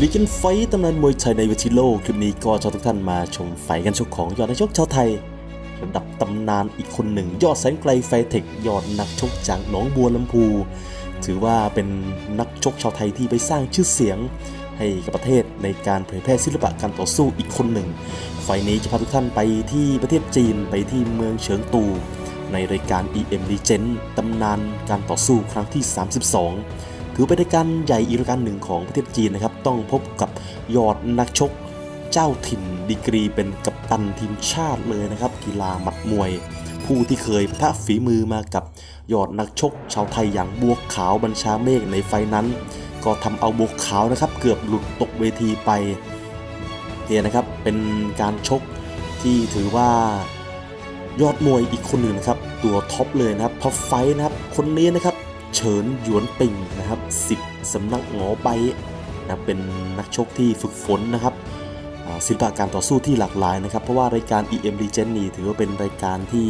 ลิกินไฟตำนานมวยไทยในเวทีโลก คลิปนี้ก็จะทุกท่านมาชมไฟกันชกของยอดนักชกชาวไทย ระดับตำนานอีกคนหนึ่ง ยอดแสนไกลไฟเทคยอดนักชกจากหนองบัวลำพู ถือว่าเป็นนักชกชาวไทยที่ไปสร้างชื่อเสียง ให้กับประเทศในการเผยแพร่ศิลปะการต่อสู้อีกคนหนึ่ง ไฟนี้จะพาทุกท่านไปที่ประเทศจีนไปที่เมืองเฉิงตู ในรายการ EM Legend ตำนานการต่อสู้ครั้งที่ 32 ถือเป็นรายการใหญ่อีกรายการหนึ่งของประเทศจีนนะครับ ต้องพบกับยอดนักชก เจ้าถิ่นดีกรีเป็นกัปตันทีมชาติเลยนะครับ กีฬาหมัดมวย ผู้ที่เคยปะทะฝีมือมากับยอดนักชก ชาวไทยอย่างบัวขาวบัญชาเมฆในไฟนั้น ก็ทำเอาบัวขาวนะครับ เกือบหลุดตกเวทีไปเนี่ยนะครับเป็นการชกที่ถือว่ายอดมวยอีกคนหนึ่งนะครับ ตัวท็อปเลยนะครับท็อปไฟนะครับ คนนี้นะครับ เฉินหยวนปิงนะครับสิทธิ์สำนักหงอไปนะเป็นนักชกที่ฝึกฝนนะครับศิลปะการต่อสู้ที่หลากหลายนะครับ เพราะว่ารายการ EM Legend นี่ถือว่าเป็นรายการที่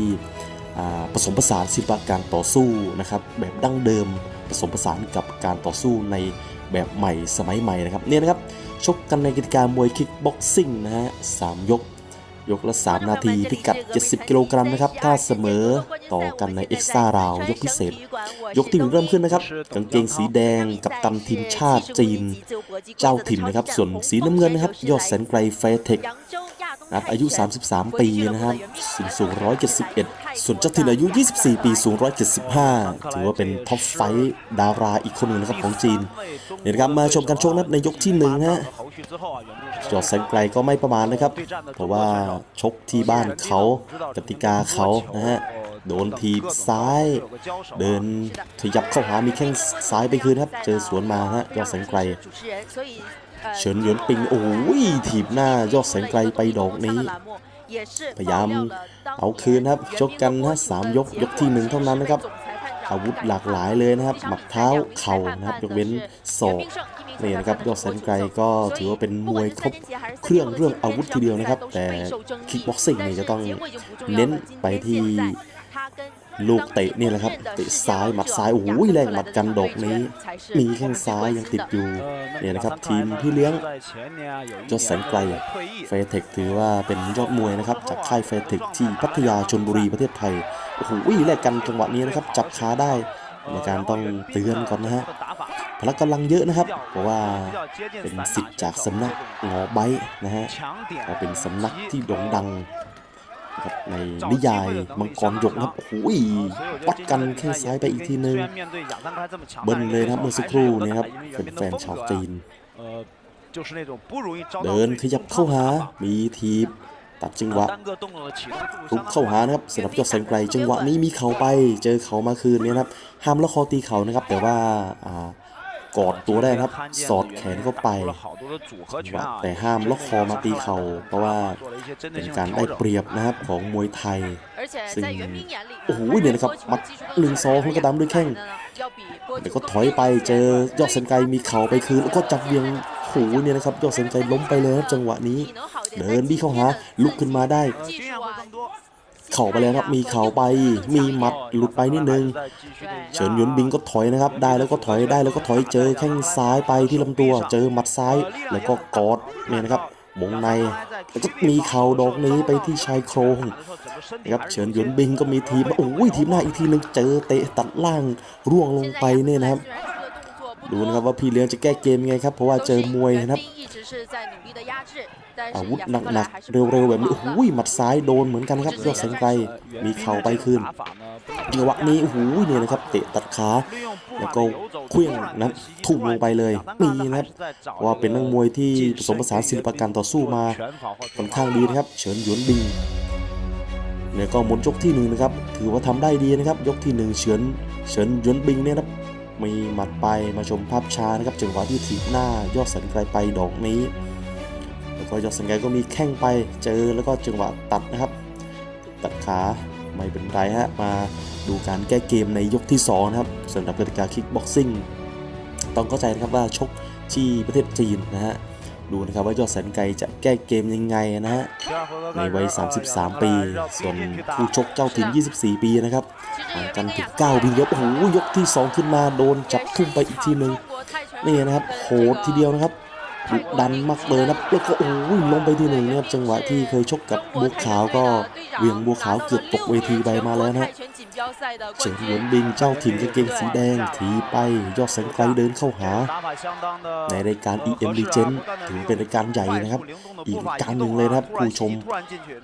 ผสมผสานศิลปะการต่อสู้นะครับแบบดั้งเดิมผสมผสานกับการต่อสู้ในแบบใหม่สมัยใหม่นะครับเนี่ยนะครับชกกันในกิจการมวยคิกบ็อกซิ่งนะฮะสามยก ยกละ 3 นาทีพิกัด 70 กิโลกรัมนะครับ ถ้าเสมอต่อกันในเอ็กซ์ตร้าราว ยกพิเศษ ยกที่หนึ่งเริ่มขึ้นนะครับ กางเกงสีแดงกับตันทีมชาติจีน เจ้าถิ่นนะครับ ส่วนสีน้ำเงินนะครับ ยอดแสนไกลเฟเทค นะครับอายุ 33 ปีนะครับสูงสูง 171 ส่วนเจ้าถิ่นอายุ 24 ปีสูง 175 ถือว่าเป็นท็อปไฟท์ดาราอีกคนหนึ่งนะครับของจีนเนี่ยนะครับมาชมกันชกนะครับในยกที่หนึ่งนะฮะจอดแสนไกลก็ไม่ประมาณนะครับ เพราะว่าชกที่บ้านเขากติกาเขานะฮะโดนทีบซ้าย เดินขยับเข้าหามีแข้งซ้ายไปคืนครับ เจอสวนมาฮะยอดแสนไกล เฉินหยวนปิงโอ้ยถีบหน้ายอดแสนไกลไปดอกนี้ พยายามเอาคืนครับชกกันฮะสามยกยกที่หนึ่งเท่านั้นนะครับ อาวุธหลากหลายเลยนะครับ หมัดเท้าเข่านะครับยกเว้นศอกนี่นะครับยอดแสนไกลก็ถือว่าเป็นมวยครบเครื่องเรื่องอาวุธทีเดียวนะครับ แต่คิกบ็อกซิ่งนี่จะต้องเน้นไปที่ ลูกเตะนี่แหละครับ เตะซ้ายหมัดซ้ายโอ้ยแรงหมัดกันดอกนี้ มีแข้งซ้ายยังติดอยู่เนี่ยนะครับ ทีมพี่เลี้ยงยอดแสนไกลเฟเทคถือว่าเป็นยอดมวยนะครับ จากค่ายเฟเทคที่พัทยาชนบุรีประเทศไทยโอ้โหแลกกันจังหวะนี้นะครับ จับขาได้ในการต้องเตือนก่อนนะฮะพละกำลังเยอะนะครับ เพราะว่าเป็นสิทธิ์จากสำนักหงอไบนะฮะเป็นสำนักที่โด่งดัง ครับในนิยายมังกรหยกนะครับโอ้โหวัดกันแข้งซ้ายไปอีกทีนึงเบิ้ลเลยนะครับเมื่อสักครู่เนะครับเป็นแฟนชาวจีน เดินขยับเข้าหา มีทีบตัดจังหวะทุบเข้าหานะครับสำหรับยอดแสนไกลจังหวะนี้มีเข่าไป เจอเข่ามาคืนเนี่ยนะครับห้ามแล้วคอตีเข่านะครับ แต่ว่าอ่า กอดตัวได้นะครับ สอดแขนเข้าไปจังหวะแต่ห้ามล็อกคอมาตีเข่าเพราะว่าเป็นการได้เปรียบนะครับของมวยไทย ซึ่งโอ้โหเนี่ยนะครับมัดหนึ่งซองแล้วก็ตามด้วยแข้งเดี๋ยวก็ถอยไปเจอยอดเซนไกมีเข่าไปคืนแล้วก็จับเวียงโหูเนี่ยนะครับยอดเซนไกล้มไปเลยครับจังหวะนี้ เดินบี้เข้าหาลุกขึ้นมาได้ เข่าไปแล้วครับ มีเข่าไป มีหมัดหลุดไปนิดนึง เฉินหยวนบิงก็ถอยนะครับ ได้แล้วก็ถอยได้แล้วก็ถอยเจอแข้งซ้ายไปที่ลำตัว เจอหมัดซ้ายแล้วก็กอดเนี่ยนะครับวงในแล้วก็มีเข่าดอกนี้ไปที่ชายโครงนะครับเฉินหยวนบิงก็มีทีมโอ้ยทีมหน้าอีกทีนึงเจอเตะตัดล่างร่วงลงไปเนี่ยนะครับ ดูนะครับว่าพี่เลี้ยงจะแก้เกมยังไงครับ เพราะว่าเจอมวยนะครับ อาวุธหนักๆ เร็วๆ แบบนี้โอ้โหหมัดซ้ายโดนเหมือนกันครับยอดแสนไกลมีเข่าไปคืนจังหวะนี้โอ้โหเนี่ยนะครับเตะตัดขาแล้วก็เคลื่องนะทุ่มลงไปเลยมีนะครับว่าเป็นนักมวยที่ผสมผสานศิลปะการต่อสู้มาค่อนข้างดีนะครับ เฉินหยวนบิงเนี่ยก็หมดยกที่หนึ่งนะครับถือว่าทำได้ดีนะครับ ยกที่หนึ่งเฉินเฉินหยวนบิงเนี่ยนะครับมีหมัดไปมาชมภาพช้านะครับจังหวะที่ถีบหน้ายอดแสนไกลไปดอกนี้แล้ว ก็ยอดสังไกก็มีแข้งไปเจอแล้วก็จังหวะตัดนะครับ ตัดขาไม่เป็นไรฮะมาดูการแก้เกมในยกที่2นะครับสำหรับกติกาคิกบ็อกซิ่งต้องเข้าใจนะครับว่าชกที่ประเทศจีนนะฮะดูนะครับว่ายอดแสนไกจะแก้เกมยังไงนะฮะในวัย 33 ปี ส่วนผู้ชกเจ้าถิ่น 24 ปีนะครับห่างกันถึง9ปีครับโอ้โหยกที่ 2 ขึ้นมาโดนจับทุ่มไปอีกทีหนึ่งนี่นะครับโหดทีเดียวนะครับ ดุดันมากเลยนะครับแล้วก็โอ้ยล้มไปทีหนึ่งนะครับจังหวะที่เคยชกกับบัวขาวก็เหวียงบัวขาวเกือบตกเวทีไปมาแล้วนะฮะเฉินหยวนบิงเจ้าถิ่นกางเกงสีแดงถีไปยอดแสงไกลเดินเข้าหา ในรายการ EM Legend ถือเป็นรายการใหญ่นะครับ อีกรายการหนึ่งเลยนะครับผู้ชม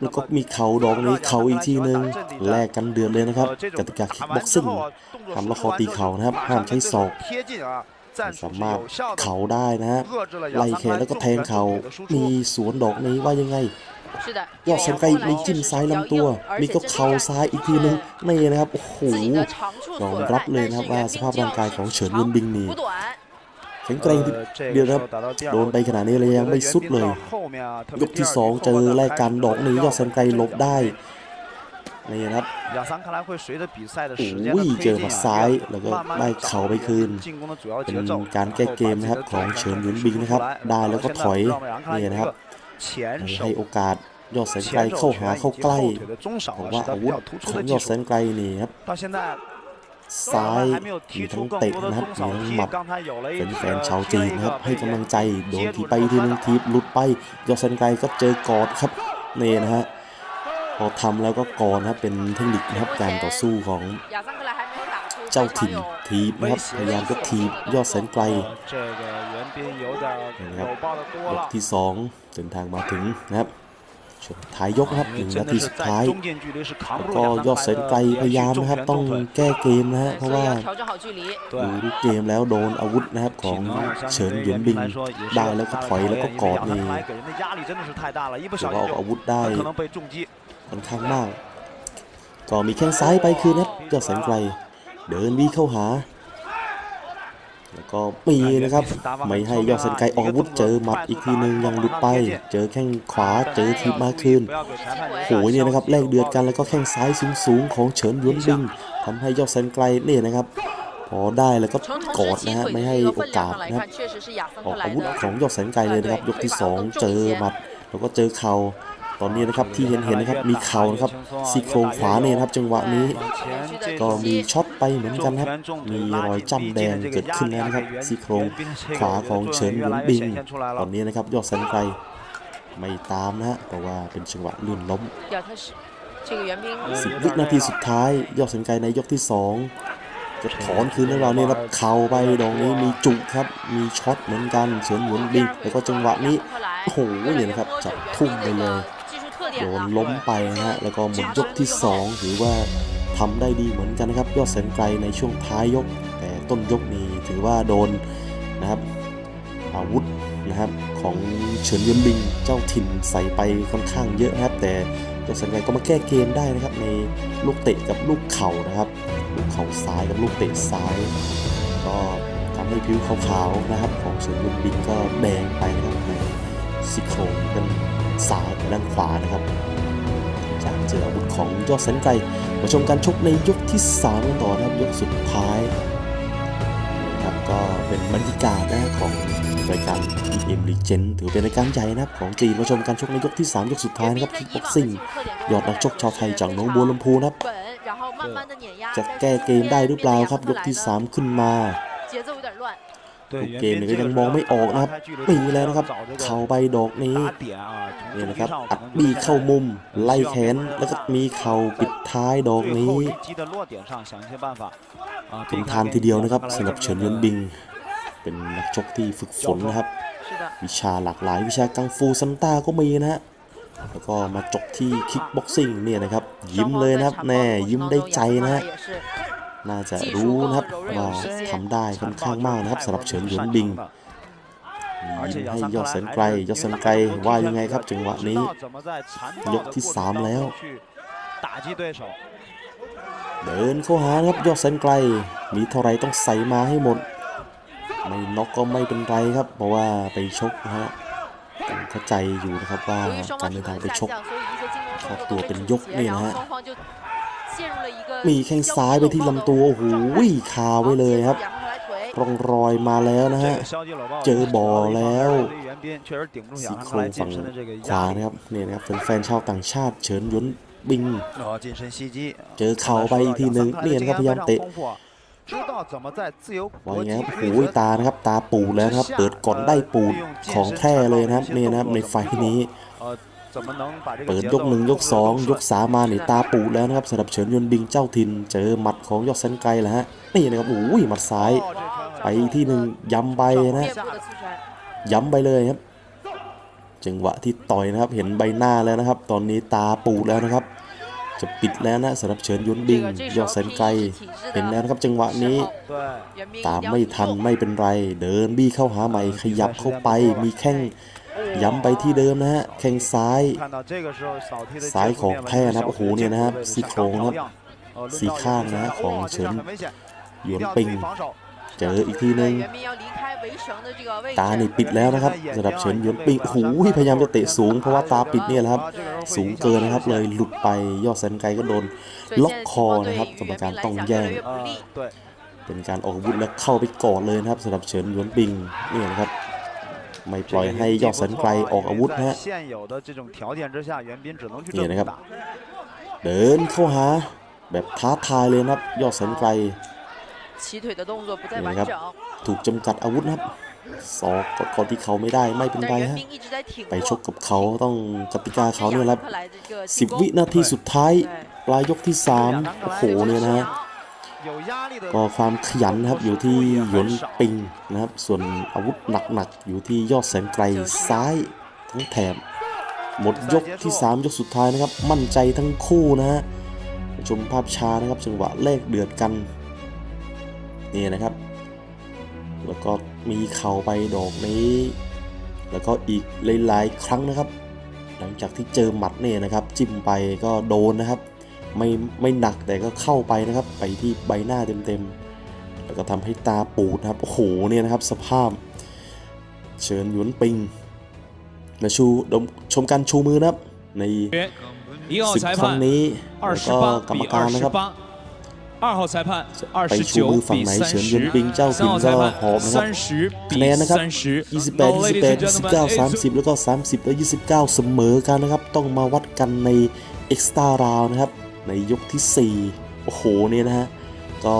แล้วก็มีเข่าดอกนี้เข่าอีกทีหนึ่งแลกกันเดือดเลยนะครับกติกาคิกบ็อกซิ่งทำละครตีเข่านะครับห้ามใช้ศอก สามารถเข่าได้นะฮะไล่แขนแล้วก็แทงเข่ามีสวนดอกนี้ว่ายังไงยอดแสงไกลมีจิ้มซ้ายลำตัว มีก็เข่าซ้ายอีกทีหนึงนี่นะครับโอ้โหยอมรับเลยนะครับว่าสภาพร่างกายของเฉินเวินบิงนี่แข็งแกร่งทีเดียวนะครับโดนไปขนาดนี้เลยยังไม่สุดเลย ยกที่สองเจอแลกกันดอกนี้ยอดแสงไกลหลบได้ นี่ครับอุ้ยเจอหมัดซ้ายแล้วก็ไล่เข่าไปคืน เป็นการแก้เกมนะครับของเฉินหยุนบิงนะครับ ได้แล้วก็ถอยนี่นะครับให้โอกาสยอดแสนไกลเข้าหาเข้าใกล้ผมว่าอาวุธของยอดแสนไกลนี่ครับซ้ายมีทั้งเตะนะครับมีทั้งหมัดเป็นแฟนชาวจีนครับให้กำลังใจโดนทีไปทีนึงทีหลุดไปยอดแสนไกลก็เจอกอดครับนี่นะฮะ พอทำแล้วก็กรนะครับเป็นเทคนิคนะครับการต่อสู้ของเจ้าถิ่นทีบนะครับพยายามก็ทีบยอดแสนไกลนะครับยกที่2เดินทางมาถึงนะครับช่วท้ายยกครับหนึ่งนาทีสุดท้ายแล้วก็ยอดแสนไกลพยายามนะครับต้องแก้เกมนะฮะเพราะว่าดูเกมแล้วโดนอาวุธนะครับของเฉินหยวนบิงได้แล้วก็ถอยแล้วก็กอดนี่ถือว่าออกอาวุธได้ ค่อนข้างมาก ก็มีแข้งซ้ายไปคืนครัดยอดแสงไกล เดินวิ่งเข้าหา แล้วก็ปีนะครับ ไม่ให้ยอดแสงไกลออกอาวุธเจอหมัดอีกทีหนึ่งยังหลุดไป เจอแข้งขวาเจอทีมาคืนโหเนี่ยนะครับแลกเดือดกันแล้วก็แข้งซ้ายสูงๆของเฉินยวนบิงทำให้ยอดแสงไกลเนี่ยนะครับพอได้แล้วก็กอดนะฮะไม่ให้โอกาสนะครับออกอาวุธของยอดแสงไกลเลยนะครับ ยกที่ 2 เจอหมัด แล้วก็เจอเข่า ตอนนี้นะครับที่เห็นเห็นนะครับมีเข่านะครับซีโครงขวาเนี่ยครับ จังหวะนี้ ก็มีช็อตไปเหมือนกันครับมีรอยจ้ำแดงเกิดขึ้นแล้วนะครับซีโครงขวาของเฉินหลุนบิงตอนนี้นะครับยอดแสนไกลไม่ตามนะฮะเพราะว่าเป็นจังหวะลื่นล้มสิบวินาทีสุดท้าย ยอดแสนไกลในยกที่สองจะถอนคืนให้เราเนี่ยครับเข่าไปดองนี้มีจุกครับ มีช็อตเหมือนกันเฉินหลุนบิงแล้วก็จังหวะนี้โอ้โหเนี่ยนะครับจับทุ่มไปเลย โดนล้มไปนะฮะแล้วก็หมดยกที่ 2 ถือว่าทำได้ดีเหมือนกันนะครับ ยอดแสนไกลในช่วงท้ายยก แต่ต้นยกนี้ถือว่าโดนนะครับอาวุธนะครับของเฉินยวนบิงเจ้าถิ่นใส่ไปค่อนข้างเยอะนะครับ แต่ยอดแสนไกลก็มาแก้เกมได้นะครับ ในลูกเตะกับลูกเข่านะครับ ลูกเข่าซ้ายกับลูกเตะซ้าย ก็ทำให้ผิวขาวๆนะครับ ของเฉินยวนบิงก็แดงไปนะครับในซี่โครงด้าน ซ้ายกับด้านขวานะครับ จากเจออาวุธของยอดแสนไกลมาชมการชกในยกที่3กันต่อนะครับยกสุดท้ายนะครับก็เป็นบรรยากาศนะของรายการ EM Legend ถือเป็นรายการใหญ่นะครับของจีนมาชมการชกในยกที่ 3 ยกสุดท้ายนะครับคิกบ็อกซิ่งยอดนักชกชาวไทยจากหนองบัวลำพูนะครับจะแก้เกมได้หรือเปล่าครับยกที่ 3 ขึ้นมา เกมนี่ก็ยังมองไม่ออกนะครับมีแล้วนะครับ เข้าไปดอกนี้นี่นะครับอัดบีเข้ามุม ไล่แขนแล้วก็มีเข่าปิดท้ายดอกนี้ทำทานทีเดียวนะครับสำหรับเฉินยนบิง เป็นนักชกที่ฝึกฝนนะครับ วิชาหลากหลายวิชากังฟูซันต้าก็มีนะฮะแล้วก็มาจบที่คิกบ็อกซิ่งเนี่ยนะครับ ยิ้มเลยนะครับแน่ยิ้มได้ใจนะฮะ น่าจะรู้นะครับว่าทำได้ค่อนข้างมากนะครับสำหรับเฉินหยวนบิงยิงให้ยอดเสนไกลยอดเสนไกลว่ายังไงครับจังหวะนี้ ยกที่ 3 แล้ว เดินเข้าหาครับยอดเสนไกล มีเท่าไรต้องใส่มาให้หมด ไม่น็อกก็ไม่เป็นไรครับ เพราะว่าไปชกนะฮะเข้าใจอยู่นะครับว่าการเดินทางไปชกครอบตัวเป็นยกนี่นะฮะ มีแข้งซ้ายไปที่ลำตัวโอ้โหคาไว้เลยครับ ร่องรอยมาแล้วนะฮะ เจอบ่อแล้วสีโครงฝั่งขวานะครับเนี่ยนะครับแฟนชาวต่างชาติเฉินยุนบิง เจอเข่าไปอีกทีหนึ่งเนี่ยนะครับพยายามเตะว่าไงครับหูตานะครับ ตาปูแล้วครับ เปิดก่อนได้ปูดของแท้เลยนะครับเนี่ยนะครับในไฟนี้ เปิดยกหนึ่งยกสองยกสามาหนีตาปูแล้วนะครับสำหรับเฉินยนบิงเจ้าถิ่นเจอหมัดของยอดเซนไกแล้วฮะนี่นะครับโอ้ยหมัดซ้ายไปที่หนึ่งย้ำไปนะย้ำไปเลยครับ จังหวะที่ต่อยนะครับเห็นใบหน้าแล้วนะครับ ตอนนี้ตาปูแล้วนะครับ จะปิดแล้วนะสำหรับเฉินยนบิงยอดเซนไกเห็นแล้วนะครับจังหวะนี้ ตามไม่ทันไม่เป็นไร เดินบี้เข้าหาใหม่ขยับเข้าไปมีแข้ง ย้ำไปที่เดิมนะฮะแข้งซ้าย ซ้ายของแพ้นะโอ้โหเนี่ยนะครับซีโครงนะครับสีข้างนะของเฉินหยวนปิงเจออีกทีนึงตาเนี่ปิดแล้วนะครับสำหรับเฉินหยวนปิงหูพยายามจะเตะสูงเพราะว่าตาปิดเนี่ยนะครับ สูงเกินนะครับเลยหลุดไปยอดเซนไกลก็โดนล็อกคอนะครับสมการต้องแย่งเป็นการออกอาวุธและเข้าไปกอดเลยนะครับสำหรับเฉินหยวนปิงนี่นะครับ ไม่ปล่อยให้ยอดสันไกลออกอาวุธนะเนี่ยนะครับ เดินเข้าหาแบบท้าทายเลยนะครับ ยอดสันไกลนี่นะครับ ถูกจำกัดอาวุธนะครับศอกกดคอที่เขาไม่ได้ไม่เป็นไรฮะไปชกกับเขาต้องกติกาเขาเนี่ยครับสิบวินาทีสุดท้าย ปลายยกที่3โอ้โหเนี่ยนะฮะ ก็ความขยันนะครับอยู่ที่หยวนปิงนะครับ ส่วนอาวุธหนักๆอยู่ที่ยอดแสนไกลซ้ายทั้งแถบหมดยกที่ 3 ยกสุดท้ายนะครับ มั่นใจทั้งคู่นะฮะชมภาพช้านะครับจังหวะแลกเดือดกันนี่นะครับ แล้วก็มีเข่าไปดอกนี้ แล้วก็อีกหลายๆครั้งนะครับ หลังจากที่เจอหมัดเนี่ยนะครับ จิ้มไปก็โดนนะครับ ไม่ไม่หนักแต่ก็เข้าไปนะครับ ไปที่ใบหน้าเต็มๆ แล้วก็ทำให้ตาปูดนะครับ โอ้โหเนี่ยนะครับสภาพ เชิญหยวนปิงมาชูชมการชูมือนะครับ ในสิบครั้งนี้แล้วก็กรรมการนะครับไปชูมือฝั่งไหนเฉินเยินปิงเจ้าปิงก็หอมนะครับคะแนนนะครับ28 28 29 30 แล้วก็ 30 และ 29 เสมอกันนะครับ ต้องมาวัดกันในเอ็กซ์ตารานะครับ ในยกที่ 4 โอ้โหเนี่ยนะฮะก็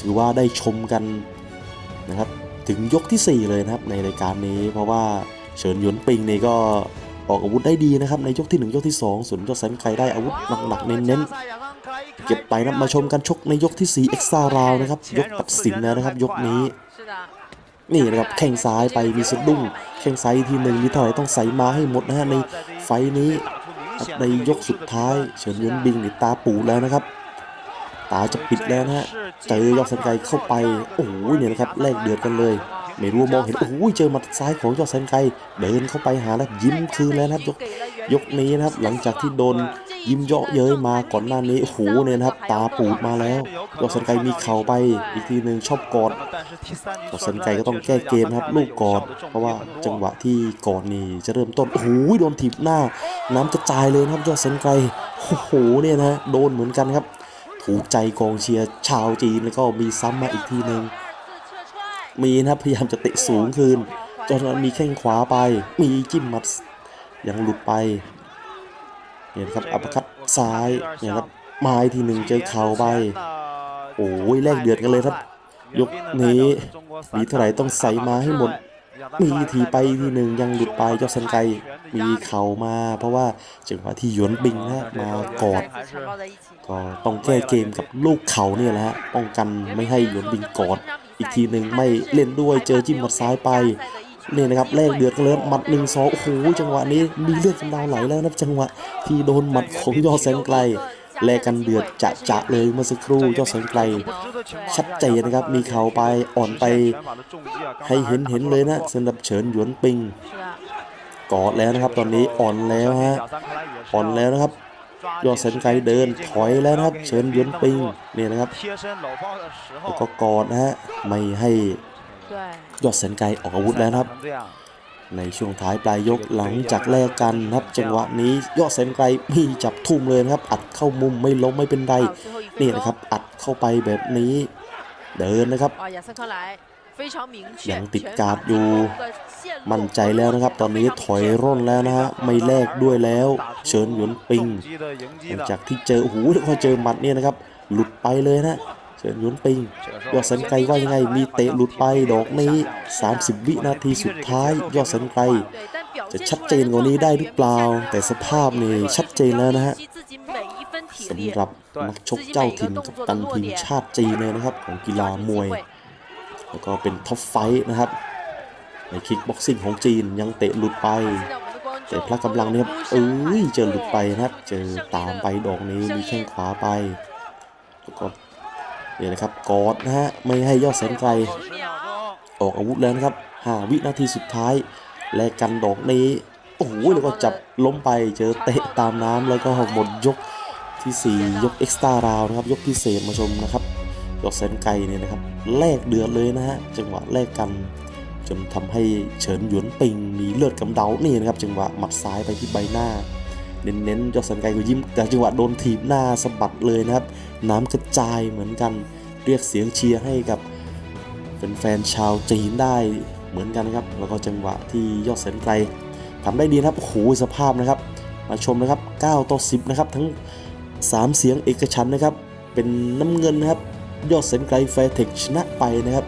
ถือว่าได้ชมกันนะครับถึงยกทีสี่ 4 เลยนะครับในรายการนี้ เพราะว่าเฉินหยวนปิงนี่ก็ออกอาวุธได้ดีนะครับในยกที่ 1 ยกที่ 2 ส่วนยอดแสนไกลได้อาวุธหนักๆเน้นๆเก็บไปนะมาชมกันชกในยกที่4 Extra Round นะครับยกตัดสินแล้วนะครับ ยกนี้，นี่นะครับแข้งซ้ายไปมีสะดุ้งแข้งซ้ายทีหนึ่งมีเท่าไหร่ต้องใส่มาให้หมดนะฮะในไฟท์นี้ ในยกสุดท้ายเฉินเยวนบิงหรือตาปูแล้วนะครับ ตาจะปิดแล้วนะฮะเจอยอดสันไกเข้าไปโอ้โหเนี่ยนะครับแลกเดือดกันเลย ไม่รู้มองเห็นโอ้โหเจอมัดซ้ายของยอดสันไกเดินเข้าไปหาแล้วยิ้มคืนแล้วนะครับยกยกนี้นะครับหลังจากที่โดน ยิ้มเยาะเย้ยมาก่อนหน้านี้โอ้โหเนี่ยนะครับ ตาปูดมาแล้วยอดสันไกมีเข่าไปอีกทีหนึ่งชอบกอดกอดสันไกก็ต้องแก้เกมครับ ลูกกอด เพราะว่าจังหวะที่กอดนี่จะเริ่มต้นโอ้โหโดนถีบหน้า น้ำกระจายเลยครับยอดสันไกโอ้โหเนี่ยนะโดนเหมือนกันครับ ถูกใจกองเชียร์ชาวจีนแล้วก็มีซ้ำมาอีกทีหนึ่งมีนะครับพยายามจะเตะสูงคืนจนมันมีแข้งขวาไปมีจิ้มมัดยังหลุดไป เนี่ยครับอัปคัตซ้ายเนี่ยครับมาทีหนึ่งเจอเข่าไปโอ้ยแลกเดือดกันเลยครับ ยกนี้มีเท่าไหร่ต้องใส่มาให้หมดมีทีไปทีหนึ่งยังหลุดไปเจ้าเซนไกมีเข่ามา เพราะว่าจังหวะที่หยวนบิงนะมากอดก็ต้องแก้เกมกับลูกเข่าเนี่ยแหละป้องกันไม่ให้หยวนบิงกอด อีกทีหนึ่งไม่เล่นด้วยเจอจิ้มหมัดซ้ายไป นี่นะครับแรกเดือดเลยหมัดหนึ่งสอโอ้โหจังหวะนี้มีเลือดจำเดาไหลแล้วนะจังหวะที่โดนหมัดของยอดแสนไกลแลกันเดือดจะจะเลยเมื่อสักครู่ยอดแสนไกล ชัดเจนนะครับ มีเข่าไปอ่อนไป ให้เห็นเห็นเลยนะสำหรับเฉินหยวนปิงกอดแล้วนะครับ ตอนนี้อ่อนแล้วฮะอ่อนแล้วนะครับยอดเซนไกเดินถอยแล้วนะครับเฉินหยวนปิงนี่นะครับแล้วก็กอดนะฮะไม่ให้ ยอดแสนไกลออกอาวุธแล้วครับ ในช่วงท้ายปลายยกหลังจากแลกกันครับ จังหวะนี้ยอดแสนไกลมีจับทุ่มเลยครับ อัดเข้ามุมไม่ล้มไม่เป็นไรนี่นะครับ อัดเข้าไปแบบนี้เดินนะครับยังติดการ์ดอยู่มั่นใจแล้วนะครับ ตอนนี้ถอยร่นแล้วนะฮะไม่แลกด้วยแล้ว เชิญหยวนปิงหลังจากที่เจอโอ้โหแล้วพอเจอหมัดเนี่ยนะครับ หลุดไปเลยนะ เชิยุนปิงยอดสันไกว่ายังไงมีเตะหลุดไปดอกนี้ 30 วินาทีสุดท้าย ยอดสันไกจะชัดเจนกว่านี้ได้หรือเปล่า แต่สภาพนี่ชัดเจนแล้วนะฮะสำหรับนักชกเจ้าถิ่นกัปตันทีมชาติจีนเลยนะครับ ของกีฬามวย แล้วก็เป็นท็อปไฟนะครับ ในคิกบ็อกซิ่งของจีนยังเตะหลุดไปแต่พระกำลังเนี่ยเอ้ยเจอหลุดไปนะครับ เจอตามไปดอกนี้มีแข้งขวาไปแล้วก็ นี่นะครับกอดนะฮะไม่ให้ยอดแสนไกล ออกอาวุธแล้วนะครับหาวินาทีสุดท้าย แลกกันดอกนี้โอ้โหแล้วก็จับล้มไปเจอเตะตามน้ำแล้วก็หมดยกที่ 4 ยกเอ็กซ์ตาราวนะครับ ยกพิเศษมาชมนะครับยอดแสนไกลเนี่ยนะครับแลกเดือดเลยนะฮะจังหวะแลกกันจนทำให้เฉินหยวนปิงมีเลือดกำเดานี่นะครับจังหวะหมัดซ้ายไปที่ใบหน้า เน้นๆยอดแสนไกลก็ยิ้มแต่จังหวะโดนถีบหน้าสะบัดเลยนะครับ น้ำกระจายเหมือนกันเรียกเสียงเชียร์ให้กับแฟนๆชาวจีนได้เหมือนกันนะครับ แล้วก็จังหวะที่ยอดแสนไกลทำได้ดีนะครับโอ้โหสภาพนะครับ มาชมนะครับ 9 ต่อ 10 นะครับ ทั้ง 3 เสียงเอกฉันนะครับ เป็นน้ำเงินนะครับ ยอดแสนไกลแฟร์เทคชนะไปนะครับ